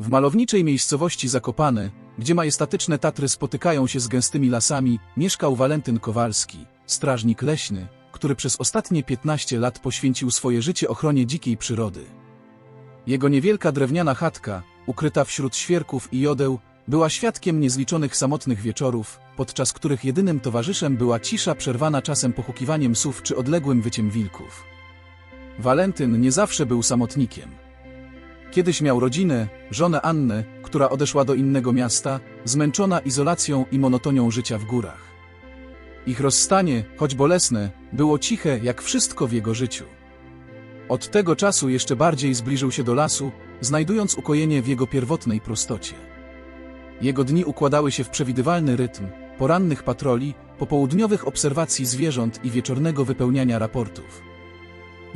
W malowniczej miejscowości Zakopane, gdzie majestatyczne Tatry spotykają się z gęstymi lasami, mieszkał Walentyn Kowalski, strażnik leśny, który przez ostatnie 15 lat poświęcił swoje życie ochronie dzikiej przyrody. Jego niewielka drewniana chatka, ukryta wśród świerków i jodeł, była świadkiem niezliczonych samotnych wieczorów, podczas których jedynym towarzyszem była cisza przerwana czasem pochukiwaniem sów czy odległym wyciem wilków. Walentyn nie zawsze był samotnikiem. Kiedyś miał rodzinę, żonę Annę, która odeszła do innego miasta, zmęczona izolacją i monotonią życia w górach. Ich rozstanie, choć bolesne, było ciche jak wszystko w jego życiu. Od tego czasu jeszcze bardziej zbliżył się do lasu, znajdując ukojenie w jego pierwotnej prostocie. Jego dni układały się w przewidywalny rytm, porannych patroli, popołudniowych obserwacji zwierząt i wieczornego wypełniania raportów.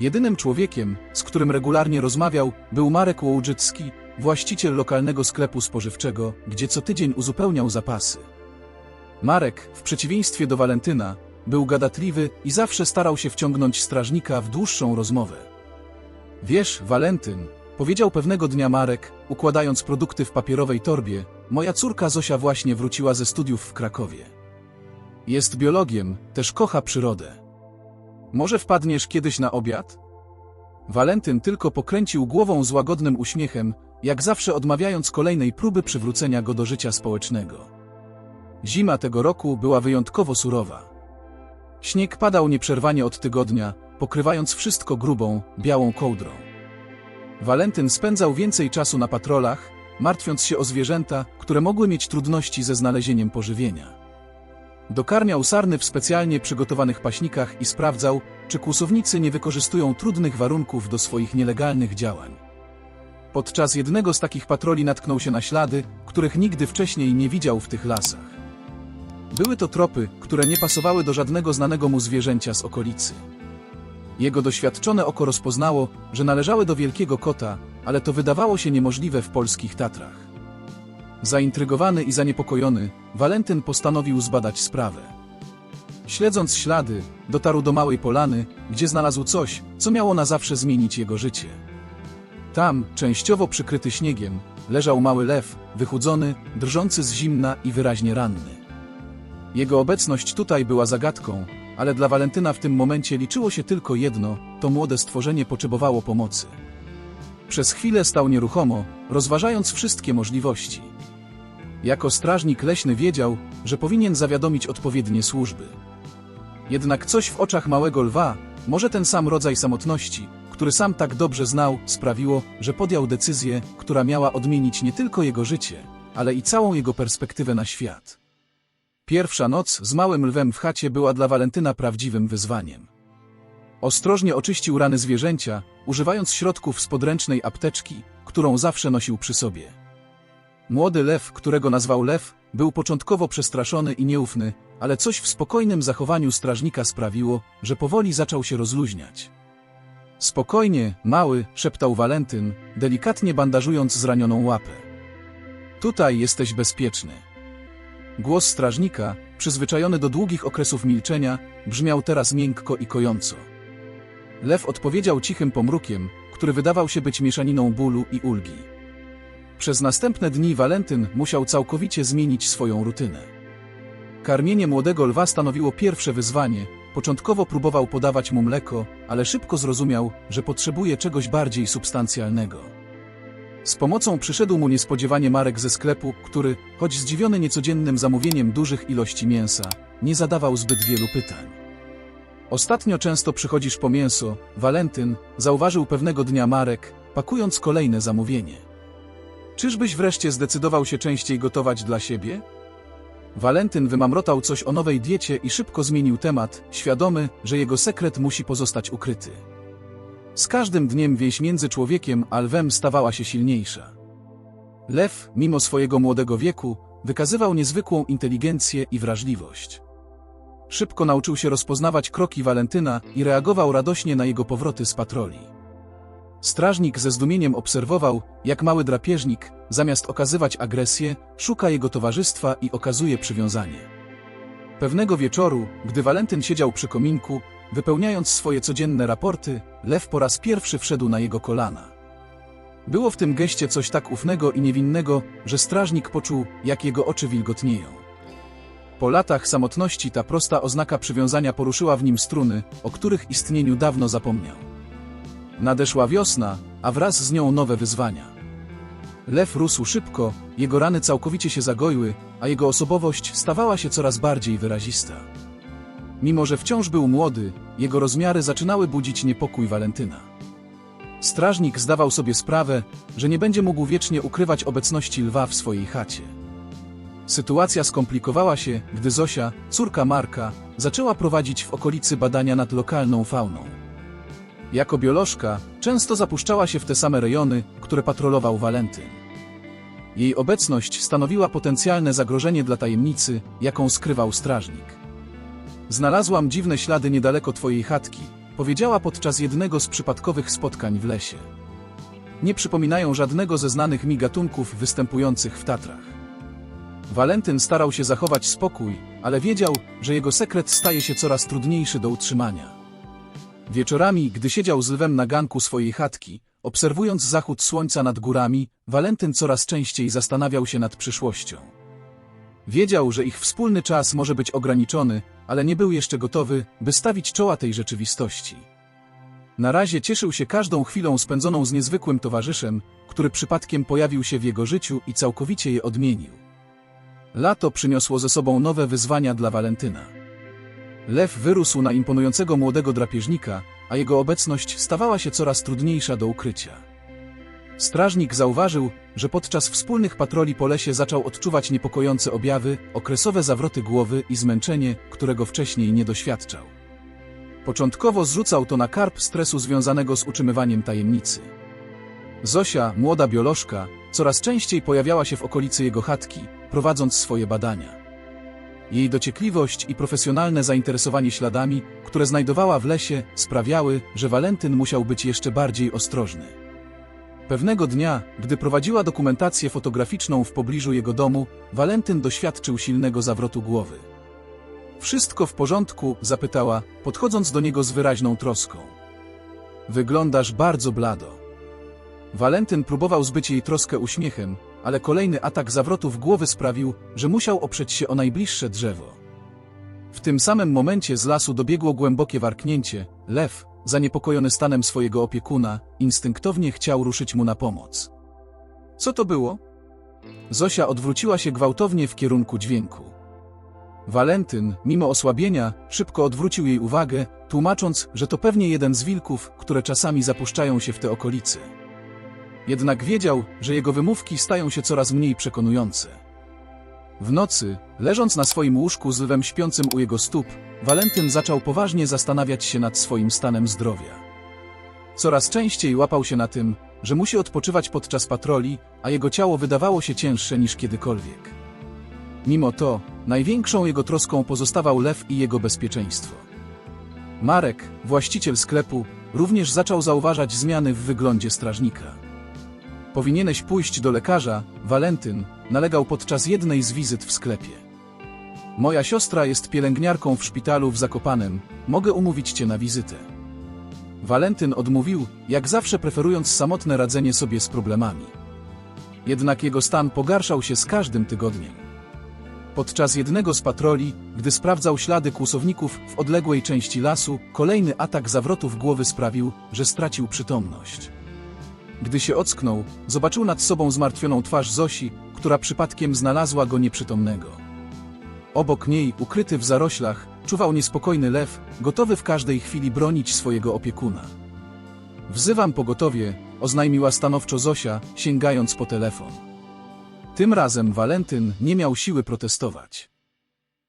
Jedynym człowiekiem, z którym regularnie rozmawiał, był Marek Łołżycki, właściciel lokalnego sklepu spożywczego, gdzie co tydzień uzupełniał zapasy. Marek, w przeciwieństwie do Walentyna, był gadatliwy i zawsze starał się wciągnąć strażnika w dłuższą rozmowę. Wiesz, Walentyn, powiedział pewnego dnia Marek, układając produkty w papierowej torbie, moja córka Zosia właśnie wróciła ze studiów w Krakowie. Jest biologiem, też kocha przyrodę. Może wpadniesz kiedyś na obiad? Walentyn tylko pokręcił głową z łagodnym uśmiechem, jak zawsze odmawiając kolejnej próby przywrócenia go do życia społecznego. Zima tego roku była wyjątkowo surowa. Śnieg padał nieprzerwanie od tygodnia, pokrywając wszystko grubą, białą kołdrą. Walentyn spędzał więcej czasu na patrolach, martwiąc się o zwierzęta, które mogły mieć trudności ze znalezieniem pożywienia. Dokarmiał sarny w specjalnie przygotowanych paśnikach i sprawdzał, czy kłusownicy nie wykorzystują trudnych warunków do swoich nielegalnych działań. Podczas jednego z takich patroli natknął się na ślady, których nigdy wcześniej nie widział w tych lasach. Były to tropy, które nie pasowały do żadnego znanego mu zwierzęcia z okolicy. Jego doświadczone oko rozpoznało, że należały do wielkiego kota, ale to wydawało się niemożliwe w polskich Tatrach. Zaintrygowany i zaniepokojony, Walentyn postanowił zbadać sprawę. Śledząc ślady, dotarł do małej polany, gdzie znalazł coś, co miało na zawsze zmienić jego życie. Tam, częściowo przykryty śniegiem, leżał mały lew, wychudzony, drżący z zimna i wyraźnie ranny. Jego obecność tutaj była zagadką, ale dla Walentyna w tym momencie liczyło się tylko jedno, to młode stworzenie potrzebowało pomocy. Przez chwilę stał nieruchomo, rozważając wszystkie możliwości. Jako strażnik leśny wiedział, że powinien zawiadomić odpowiednie służby. Jednak coś w oczach małego lwa, może ten sam rodzaj samotności, który sam tak dobrze znał, sprawiło, że podjął decyzję, która miała odmienić nie tylko jego życie, ale i całą jego perspektywę na świat. Pierwsza noc z małym lwem w chacie była dla Walentyna prawdziwym wyzwaniem. Ostrożnie oczyścił rany zwierzęcia, używając środków z podręcznej apteczki, którą zawsze nosił przy sobie. Młody lew, którego nazwał Lew, był początkowo przestraszony i nieufny, ale coś w spokojnym zachowaniu strażnika sprawiło, że powoli zaczął się rozluźniać. Spokojnie, mały, szeptał Walentyn, delikatnie bandażując zranioną łapę. Tutaj jesteś bezpieczny. Głos strażnika, przyzwyczajony do długich okresów milczenia, brzmiał teraz miękko i kojąco. Lew odpowiedział cichym pomrukiem, który wydawał się być mieszaniną bólu i ulgi. Przez następne dni Walentyn musiał całkowicie zmienić swoją rutynę. Karmienie młodego lwa stanowiło pierwsze wyzwanie. Początkowo próbował podawać mu mleko, ale szybko zrozumiał, że potrzebuje czegoś bardziej substancjalnego. Z pomocą przyszedł mu niespodziewanie Marek ze sklepu, który, choć zdziwiony niecodziennym zamówieniem dużych ilości mięsa, nie zadawał zbyt wielu pytań. Ostatnio często przychodzisz po mięso, Walentyn, zauważył pewnego dnia Marek, pakując kolejne zamówienie. Czyżbyś wreszcie zdecydował się częściej gotować dla siebie? Walentyn wymamrotał coś o nowej diecie i szybko zmienił temat, świadomy, że jego sekret musi pozostać ukryty. Z każdym dniem więź między człowiekiem a lwem stawała się silniejsza. Lew, mimo swojego młodego wieku, wykazywał niezwykłą inteligencję i wrażliwość. Szybko nauczył się rozpoznawać kroki Walentyna i reagował radośnie na jego powroty z patroli. Strażnik ze zdumieniem obserwował, jak mały drapieżnik, zamiast okazywać agresję, szuka jego towarzystwa i okazuje przywiązanie. Pewnego wieczoru, gdy Walentyn siedział przy kominku, wypełniając swoje codzienne raporty, lew po raz pierwszy wszedł na jego kolana. Było w tym geście coś tak ufnego i niewinnego, że strażnik poczuł, jak jego oczy wilgotnieją. Po latach samotności ta prosta oznaka przywiązania poruszyła w nim struny, o których istnieniu dawno zapomniał. Nadeszła wiosna, a wraz z nią nowe wyzwania. Lew rósł szybko, jego rany całkowicie się zagoiły, a jego osobowość stawała się coraz bardziej wyrazista. Mimo, że wciąż był młody, jego rozmiary zaczynały budzić niepokój Walentyna. Strażnik zdawał sobie sprawę, że nie będzie mógł wiecznie ukrywać obecności lwa w swojej chacie. Sytuacja skomplikowała się, gdy Zosia, córka Marka, zaczęła prowadzić w okolicy badania nad lokalną fauną. Jako biolożka często zapuszczała się w te same rejony, które patrolował Walentyn. Jej obecność stanowiła potencjalne zagrożenie dla tajemnicy, jaką skrywał strażnik. Znalazłam dziwne ślady niedaleko twojej chatki, powiedziała podczas jednego z przypadkowych spotkań w lesie. Nie przypominają żadnego ze znanych mi gatunków występujących w Tatrach. Walentyn starał się zachować spokój, ale wiedział, że jego sekret staje się coraz trudniejszy do utrzymania. Wieczorami, gdy siedział z lwem na ganku swojej chatki, obserwując zachód słońca nad górami, Walentyn coraz częściej zastanawiał się nad przyszłością. Wiedział, że ich wspólny czas może być ograniczony, ale nie był jeszcze gotowy, by stawić czoła tej rzeczywistości. Na razie cieszył się każdą chwilą spędzoną z niezwykłym towarzyszem, który przypadkiem pojawił się w jego życiu i całkowicie je odmienił. Lato przyniosło ze sobą nowe wyzwania dla Walentyna. Lew wyrósł na imponującego młodego drapieżnika, a jego obecność stawała się coraz trudniejsza do ukrycia. Strażnik zauważył, że podczas wspólnych patroli po lesie zaczął odczuwać niepokojące objawy, okresowe zawroty głowy i zmęczenie, którego wcześniej nie doświadczał. Początkowo zrzucał to na karp stresu związanego z utrzymywaniem tajemnicy. Zosia, młoda biolożka, coraz częściej pojawiała się w okolicy jego chatki, prowadząc swoje badania. Jej dociekliwość i profesjonalne zainteresowanie śladami, które znajdowała w lesie, sprawiały, że Walentyn musiał być jeszcze bardziej ostrożny. Pewnego dnia, gdy prowadziła dokumentację fotograficzną w pobliżu jego domu, Walentyn doświadczył silnego zawrotu głowy. Wszystko w porządku? zapytała, podchodząc do niego z wyraźną troską. Wyglądasz bardzo blado. Walentyn próbował zbyć jej troskę uśmiechem, ale kolejny atak zawrotów głowy sprawił, że musiał oprzeć się o najbliższe drzewo. W tym samym momencie z lasu dobiegło głębokie warknięcie. Lew, zaniepokojony stanem swojego opiekuna, instynktownie chciał ruszyć mu na pomoc. Co to było? Zosia odwróciła się gwałtownie w kierunku dźwięku. Walentyn, mimo osłabienia, szybko odwrócił jej uwagę, tłumacząc, że to pewnie jeden z wilków, które czasami zapuszczają się w te okolice. Jednak wiedział, że jego wymówki stają się coraz mniej przekonujące. W nocy, leżąc na swoim łóżku z lwem śpiącym u jego stóp, Walentyn zaczął poważnie zastanawiać się nad swoim stanem zdrowia. Coraz częściej łapał się na tym, że musi odpoczywać podczas patroli, a jego ciało wydawało się cięższe niż kiedykolwiek. Mimo to, największą jego troską pozostawał lew i jego bezpieczeństwo. Marek, właściciel sklepu, również zaczął zauważać zmiany w wyglądzie strażnika. Powinieneś pójść do lekarza, Walentyn, nalegał podczas jednej z wizyt w sklepie. Moja siostra jest pielęgniarką w szpitalu w Zakopanem, mogę umówić cię na wizytę. Walentyn odmówił, jak zawsze preferując samotne radzenie sobie z problemami. Jednak jego stan pogarszał się z każdym tygodniem. Podczas jednego z patroli, gdy sprawdzał ślady kłusowników w odległej części lasu, kolejny atak zawrotów głowy sprawił, że stracił przytomność. Gdy się ocknął, zobaczył nad sobą zmartwioną twarz Zosi, która przypadkiem znalazła go nieprzytomnego. Obok niej, ukryty w zaroślach, czuwał niespokojny lew, gotowy w każdej chwili bronić swojego opiekuna. Wzywam pogotowie, oznajmiła stanowczo Zosia, sięgając po telefon. Tym razem Walentyn nie miał siły protestować.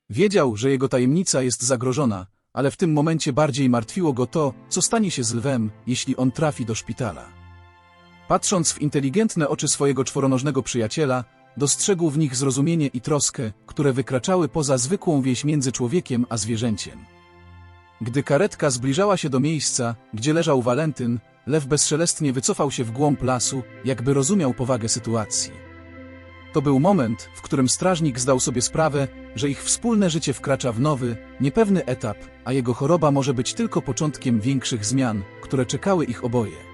Wiedział, że jego tajemnica jest zagrożona, ale w tym momencie bardziej martwiło go to, co stanie się z lwem, jeśli on trafi do szpitala. Patrząc w inteligentne oczy swojego czworonożnego przyjaciela, dostrzegł w nich zrozumienie i troskę, które wykraczały poza zwykłą wieś między człowiekiem a zwierzęciem. Gdy karetka zbliżała się do miejsca, gdzie leżał Walentyn, lew bezszelestnie wycofał się w głąb lasu, jakby rozumiał powagę sytuacji. To był moment, w którym strażnik zdał sobie sprawę, że ich wspólne życie wkracza w nowy, niepewny etap, a jego choroba może być tylko początkiem większych zmian, które czekały ich oboje.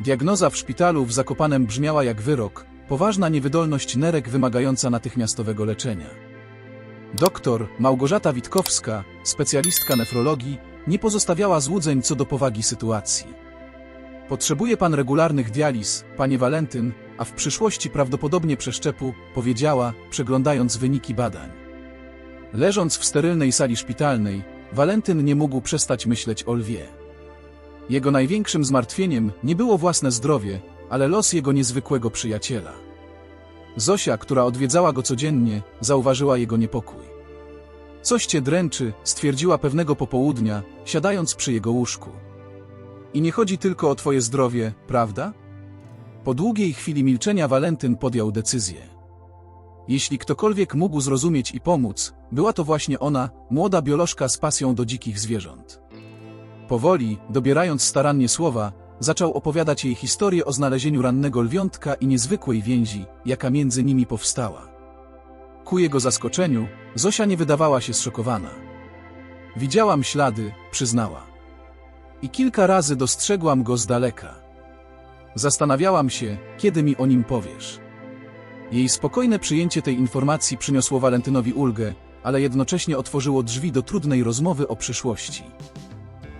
Diagnoza w szpitalu w Zakopanem brzmiała jak wyrok, poważna niewydolność nerek wymagająca natychmiastowego leczenia. Doktor Małgorzata Witkowska, specjalistka nefrologii, nie pozostawiała złudzeń co do powagi sytuacji. Potrzebuje pan regularnych dializ, panie Walentyn, a w przyszłości prawdopodobnie przeszczepu, powiedziała, przeglądając wyniki badań. Leżąc w sterylnej sali szpitalnej, Walentyn nie mógł przestać myśleć o lwie. Jego największym zmartwieniem nie było własne zdrowie, ale los jego niezwykłego przyjaciela. Zosia, która odwiedzała go codziennie, zauważyła jego niepokój. Coś cię dręczy, stwierdziła pewnego popołudnia, siadając przy jego łóżku. I nie chodzi tylko o twoje zdrowie, prawda? Po długiej chwili milczenia Walentyn podjął decyzję. Jeśli ktokolwiek mógł zrozumieć i pomóc, była to właśnie ona, młoda biolożka z pasją do dzikich zwierząt. Powoli, dobierając starannie słowa, zaczął opowiadać jej historię o znalezieniu rannego lwiątka i niezwykłej więzi, jaka między nimi powstała. Ku jego zaskoczeniu, Zosia nie wydawała się zszokowana. Widziałam ślady, przyznała. I kilka razy dostrzegłam go z daleka. Zastanawiałam się, kiedy mi o nim powiesz. Jej spokojne przyjęcie tej informacji przyniosło Walentynowi ulgę, ale jednocześnie otworzyło drzwi do trudnej rozmowy o przyszłości.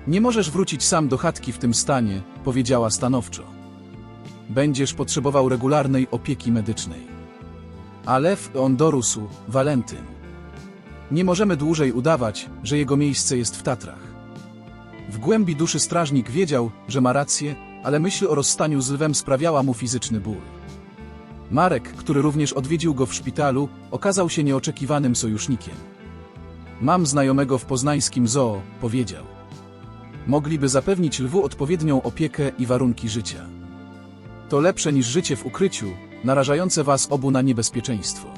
Nie możesz wrócić sam do chatki w tym stanie, powiedziała stanowczo. Będziesz potrzebował regularnej opieki medycznej. A lew on dorósł, Walentyn. Nie możemy dłużej udawać, że jego miejsce jest w Tatrach. W głębi duszy strażnik wiedział, że ma rację, ale myśl o rozstaniu z lwem sprawiała mu fizyczny ból. Marek, który również odwiedził go w szpitalu, okazał się nieoczekiwanym sojusznikiem. Mam znajomego w poznańskim zoo, powiedział. Mogliby zapewnić lwu odpowiednią opiekę i warunki życia. To lepsze niż życie w ukryciu, narażające was obu na niebezpieczeństwo.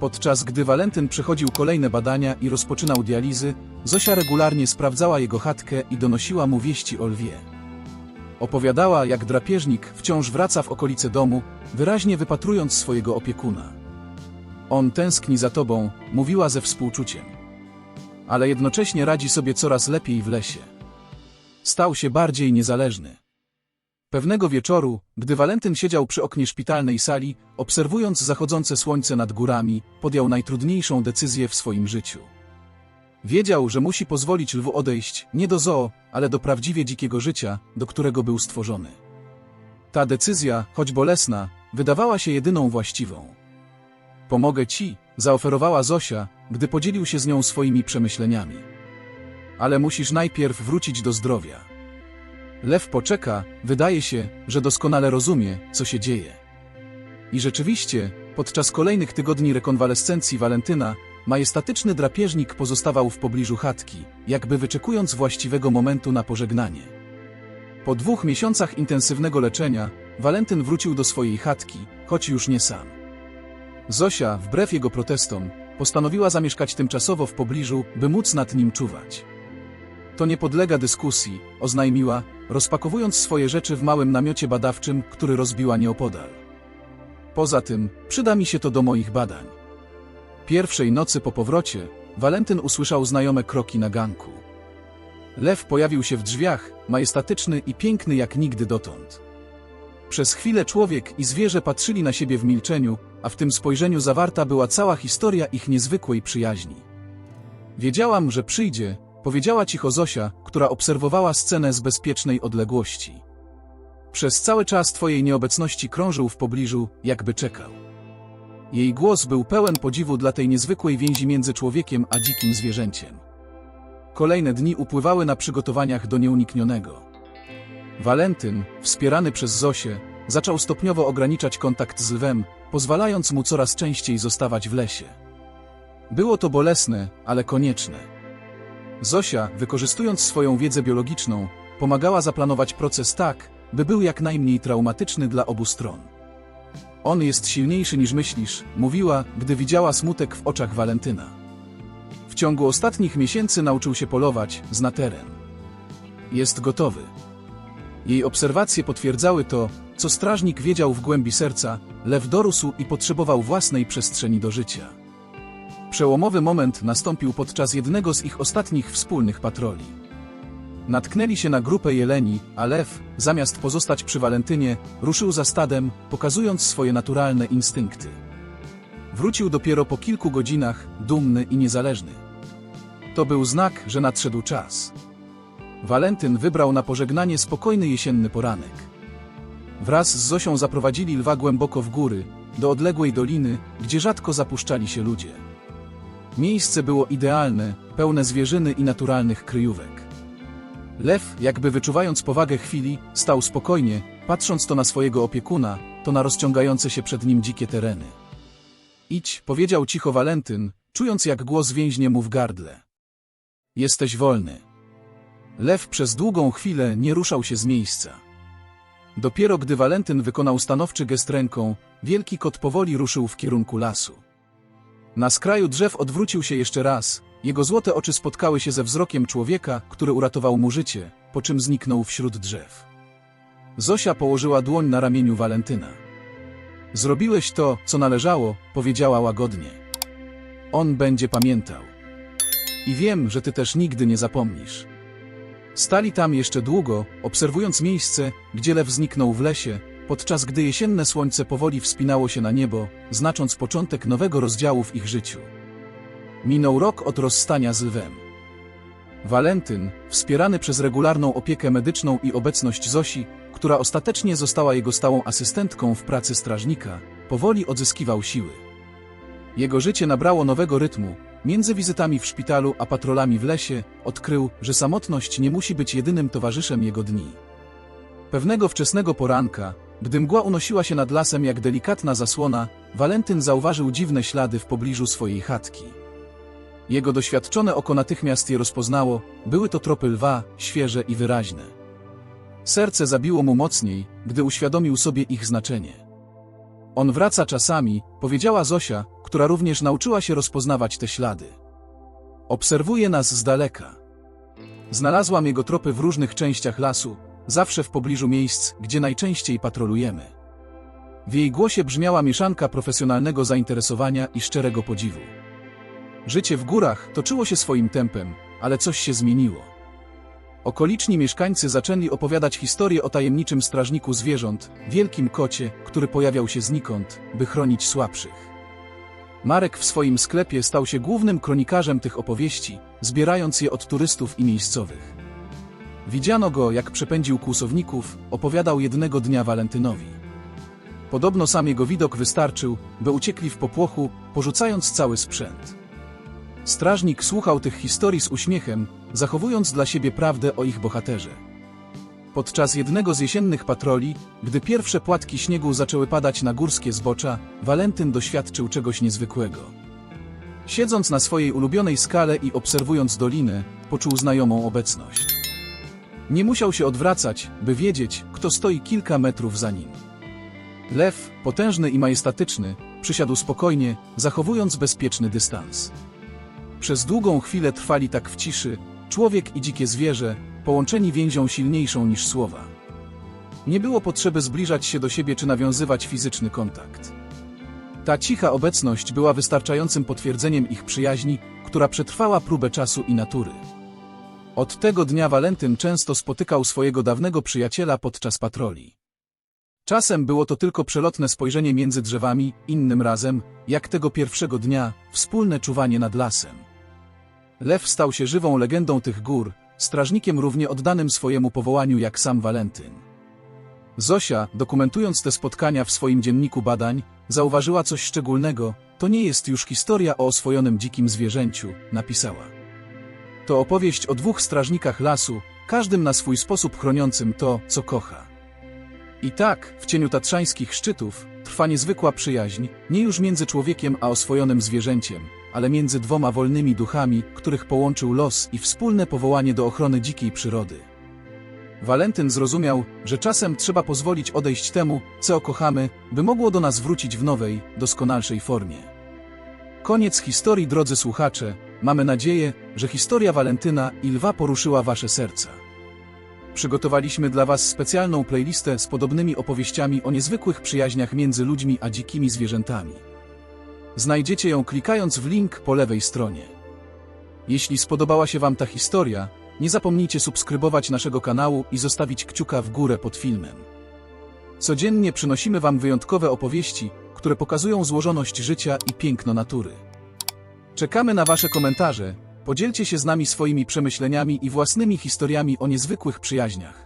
Podczas gdy Walentyn przechodził kolejne badania i rozpoczynał dializy, Zosia regularnie sprawdzała jego chatkę i donosiła mu wieści o lwie. Opowiadała, jak drapieżnik wciąż wraca w okolice domu, wyraźnie wypatrując swojego opiekuna. On tęskni za tobą, mówiła ze współczuciem. Ale jednocześnie radzi sobie coraz lepiej w lesie. Stał się bardziej niezależny. Pewnego wieczoru, gdy Walentyn siedział przy oknie szpitalnej sali, obserwując zachodzące słońce nad górami, podjął najtrudniejszą decyzję w swoim życiu. Wiedział, że musi pozwolić lwu odejść nie do zoo, ale do prawdziwie dzikiego życia, do którego był stworzony. Ta decyzja, choć bolesna, wydawała się jedyną właściwą. Pomogę ci, zaoferowała Zosia, gdy podzielił się z nią swoimi przemyśleniami. Ale musisz najpierw wrócić do zdrowia. Lew poczeka, wydaje się, że doskonale rozumie, co się dzieje. I rzeczywiście, podczas kolejnych tygodni rekonwalescencji Walentyna, majestatyczny drapieżnik pozostawał w pobliżu chatki, jakby wyczekując właściwego momentu na pożegnanie. Po dwóch miesiącach intensywnego leczenia, Walentyn wrócił do swojej chatki, choć już nie sam. Zosia, wbrew jego protestom, postanowiła zamieszkać tymczasowo w pobliżu, by móc nad nim czuwać. To nie podlega dyskusji, oznajmiła, rozpakowując swoje rzeczy w małym namiocie badawczym, który rozbiła nieopodal. Poza tym, przyda mi się to do moich badań. Pierwszej nocy po powrocie, Walentyn usłyszał znajome kroki na ganku. Lew pojawił się w drzwiach, majestatyczny i piękny jak nigdy dotąd. Przez chwilę człowiek i zwierzę patrzyli na siebie w milczeniu, a w tym spojrzeniu zawarta była cała historia ich niezwykłej przyjaźni. Wiedziałam, że przyjdzie, powiedziała cicho Zosia, która obserwowała scenę z bezpiecznej odległości. Przez cały czas twojej nieobecności krążył w pobliżu, jakby czekał. Jej głos był pełen podziwu dla tej niezwykłej więzi między człowiekiem a dzikim zwierzęciem. Kolejne dni upływały na przygotowaniach do nieuniknionego. Walentyn, wspierany przez Zosię, zaczął stopniowo ograniczać kontakt z lwem, pozwalając mu coraz częściej zostawać w lesie. Było to bolesne, ale konieczne. Zosia, wykorzystując swoją wiedzę biologiczną, pomagała zaplanować proces tak, by był jak najmniej traumatyczny dla obu stron. On jest silniejszy niż myślisz, mówiła, gdy widziała smutek w oczach Walentyna. W ciągu ostatnich miesięcy nauczył się polować, zna teren. Jest gotowy. Jej obserwacje potwierdzały to, co strażnik wiedział w głębi serca, lew dorósł i potrzebował własnej przestrzeni do życia. Przełomowy moment nastąpił podczas jednego z ich ostatnich wspólnych patroli. Natknęli się na grupę jeleni, a lew, zamiast pozostać przy Walentynie, ruszył za stadem, pokazując swoje naturalne instynkty. Wrócił dopiero po kilku godzinach, dumny i niezależny. To był znak, że nadszedł czas. Walentyn wybrał na pożegnanie spokojny jesienny poranek. Wraz z Zosią zaprowadzili lwa głęboko w góry, do odległej doliny, gdzie rzadko zapuszczali się ludzie. Miejsce było idealne, pełne zwierzyny i naturalnych kryjówek. Lew, jakby wyczuwając powagę chwili, stał spokojnie, patrząc to na swojego opiekuna, to na rozciągające się przed nim dzikie tereny. Idź, powiedział cicho Walentyn, czując jak głos więźnie mu w gardle. Jesteś wolny. Lew przez długą chwilę nie ruszał się z miejsca. Dopiero gdy Walentyn wykonał stanowczy gest ręką, wielki kot powoli ruszył w kierunku lasu. Na skraju drzew odwrócił się jeszcze raz, jego złote oczy spotkały się ze wzrokiem człowieka, który uratował mu życie, po czym zniknął wśród drzew. Zosia położyła dłoń na ramieniu Walentyna. Zrobiłeś to, co należało, powiedziała łagodnie. On będzie pamiętał. I wiem, że ty też nigdy nie zapomnisz. Stali tam jeszcze długo, obserwując miejsce, gdzie lew zniknął w lesie, podczas gdy jesienne słońce powoli wspinało się na niebo, znacząc początek nowego rozdziału w ich życiu. Minął rok od rozstania z lwem. Walentyn, wspierany przez regularną opiekę medyczną i obecność Zosi, która ostatecznie została jego stałą asystentką w pracy strażnika, powoli odzyskiwał siły. Jego życie nabrało nowego rytmu, między wizytami w szpitalu a patrolami w lesie odkrył, że samotność nie musi być jedynym towarzyszem jego dni. Pewnego wczesnego poranka, gdy mgła unosiła się nad lasem jak delikatna zasłona, Walentyn zauważył dziwne ślady w pobliżu swojej chatki. Jego doświadczone oko natychmiast je rozpoznało, były to tropy lwa, świeże i wyraźne. Serce zabiło mu mocniej, gdy uświadomił sobie ich znaczenie. On wraca czasami, powiedziała Zosia, która również nauczyła się rozpoznawać te ślady. Obserwuje nas z daleka. Znalazłam jego tropy w różnych częściach lasu, zawsze w pobliżu miejsc, gdzie najczęściej patrolujemy. W jej głosie brzmiała mieszanka profesjonalnego zainteresowania i szczerego podziwu. Życie w górach toczyło się swoim tempem, ale coś się zmieniło. Okoliczni mieszkańcy zaczęli opowiadać historię o tajemniczym strażniku zwierząt, wielkim kocie, który pojawiał się znikąd, by chronić słabszych. Marek w swoim sklepie stał się głównym kronikarzem tych opowieści, zbierając je od turystów i miejscowych. Widziano go, jak przepędził kłusowników, opowiadał jednego dnia Walentynowi. Podobno sam jego widok wystarczył, by uciekli w popłochu, porzucając cały sprzęt. Strażnik słuchał tych historii z uśmiechem, zachowując dla siebie prawdę o ich bohaterze. Podczas jednego z jesiennych patroli, gdy pierwsze płatki śniegu zaczęły padać na górskie zbocza, Walentyn doświadczył czegoś niezwykłego. Siedząc na swojej ulubionej skale i obserwując dolinę, poczuł znajomą obecność. Nie musiał się odwracać, by wiedzieć, kto stoi kilka metrów za nim. Lew, potężny i majestatyczny, przysiadł spokojnie, zachowując bezpieczny dystans. Przez długą chwilę trwali tak w ciszy, człowiek i dzikie zwierzę, połączeni więzią silniejszą niż słowa. Nie było potrzeby zbliżać się do siebie czy nawiązywać fizyczny kontakt. Ta cicha obecność była wystarczającym potwierdzeniem ich przyjaźni, która przetrwała próbę czasu i natury. Od tego dnia Walentyn często spotykał swojego dawnego przyjaciela podczas patroli. Czasem było to tylko przelotne spojrzenie między drzewami, innym razem, jak tego pierwszego dnia, wspólne czuwanie nad lasem. Lew stał się żywą legendą tych gór, strażnikiem równie oddanym swojemu powołaniu jak sam Walentyn. Zosia, dokumentując te spotkania w swoim dzienniku badań, zauważyła coś szczególnego, to nie jest już historia o oswojonym dzikim zwierzęciu, napisała. To opowieść o dwóch strażnikach lasu, każdym na swój sposób chroniącym to, co kocha. I tak, w cieniu tatrzańskich szczytów, trwa niezwykła przyjaźń, nie już między człowiekiem a oswojonym zwierzęciem, ale między dwoma wolnymi duchami, których połączył los i wspólne powołanie do ochrony dzikiej przyrody. Walentyn zrozumiał, że czasem trzeba pozwolić odejść temu, co kochamy, by mogło do nas wrócić w nowej, doskonalszej formie. Koniec historii, drodzy słuchacze. Mamy nadzieję, że historia Walentyna i Lwa poruszyła Wasze serca. Przygotowaliśmy dla Was specjalną playlistę z podobnymi opowieściami o niezwykłych przyjaźniach między ludźmi a dzikimi zwierzętami. Znajdziecie ją klikając w link po lewej stronie. Jeśli spodobała się Wam ta historia, Nie zapomnijcie subskrybować naszego kanału i zostawić kciuka w górę pod filmem. Codziennie przynosimy Wam wyjątkowe opowieści, które pokazują złożoność życia i piękno natury. Czekamy na Wasze komentarze, podzielcie się z nami swoimi przemyśleniami i własnymi historiami o niezwykłych przyjaźniach.